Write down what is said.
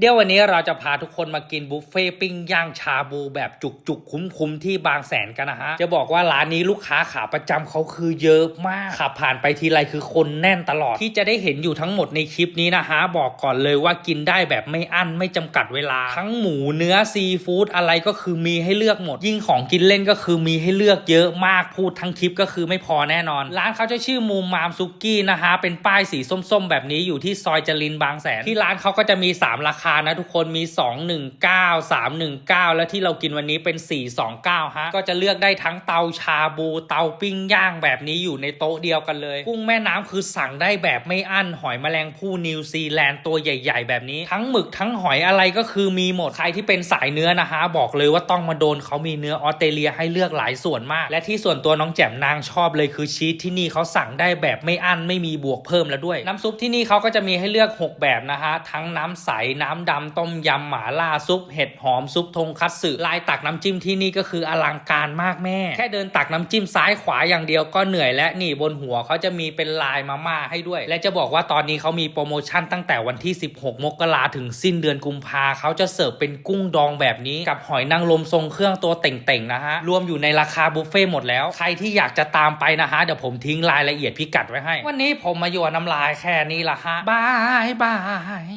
เดี๋ยววันนี้เราจะพาทุกคนมากินบุฟเฟ่ปิ้งย่างชาบูแบบจุกๆ คุ้มๆ ที่บางแสนกันนะฮะ จะบอกว่าร้านนี้ลูกค้าขาประจำเขาคือเยอะมากขับผ่านไปทีไรคือคนแน่นตลอดที่จะได้เห็นอยู่ทั้งหมดในคลิปนี้นะฮะ บอกก่อนเลยว่ากินได้แบบไม่อั้นไม่จำกัดเวลา ทั้งหมูเนื้อซีฟู้ดอะไรก็คือมีให้เลือกหมด ยิ่งของกินเล่นก็คือมีให้เลือกเยอะมากพูดทั้งคลิปก็คือไม่พอแน่นอน ร้านเขาจะชื่อมูมามซุกี้นะฮะเป็นป้ายสีส้มๆ แบบนี้อยู่ที่ซอยจรินบางแสนที่ร้านเขาก็จะมี 3 ราคานะทุกคนมี 219 319 แล้วที่เรากินวันนี้เป็น 429 ฮะ ก็จะเลือกได้ทั้งเตาชาบู เตาปิ้งย่างแบบนี้อยู่ในโต๊ะเดียวกันเลย กุ้งแม่น้ำคือสั่งได้แบบไม่อั้น หอยแมลงภู่นิวซีแลนด์ตัวใหญ่ ๆ แบบนี้ ทั้งหมึกทั้งหอยอะไรก็คือมีหมด ใครที่เป็นสายเนื้อนะฮะ บอกเลยว่าต้องมาโดนเขามีเนื้อออสเตรเลียให้เลือกหลายส่วนมาก และที่ส่วนตัวน้องแจ่มนางชอบเลยคือชีสที่นี่เขาสั่งได้แบบไม่อั้นไม่มีบวกเพิ่มแล้วด้วย น้ำซุปที่นี่เขาก็จะมีให้เลือก 6 แบบนะฮะทั้งน้ำใสน้ำดำต้มยำหมาล่าซุป เห็ดหอมซุปทงคัตสึลายตักน้ำจิ้มที่นี่ก็คืออลังการมากแม่ แค่เดินตักน้ำจิ้มซ้ายขวาอย่างเดียวก็เหนื่อยและนี่บนหัวเขาจะมีเป็นลายมาม่าให้ด้วย และจะบอกว่าตอนนี้เขามีโปรโมชั่นตั้งแต่วันที่ 16 มกราถึงสิ้นเดือนกุมภาเขาจะเสิร์ฟเป็นกุ้งดองแบบนี้กับหอยนางรมทรงเครื่องตัวเต่งๆนะฮะรวมอยู่ในราคาบุฟเฟ่ต์หมดแล้วใครที่อยากจะตามไปนะฮะเดี๋ยวผมทิ้งรายละเอียดพิกัดไว้ให้ วันนี้ผมมาอยู่น้ำลายแค่นี้ละฮะบายบาย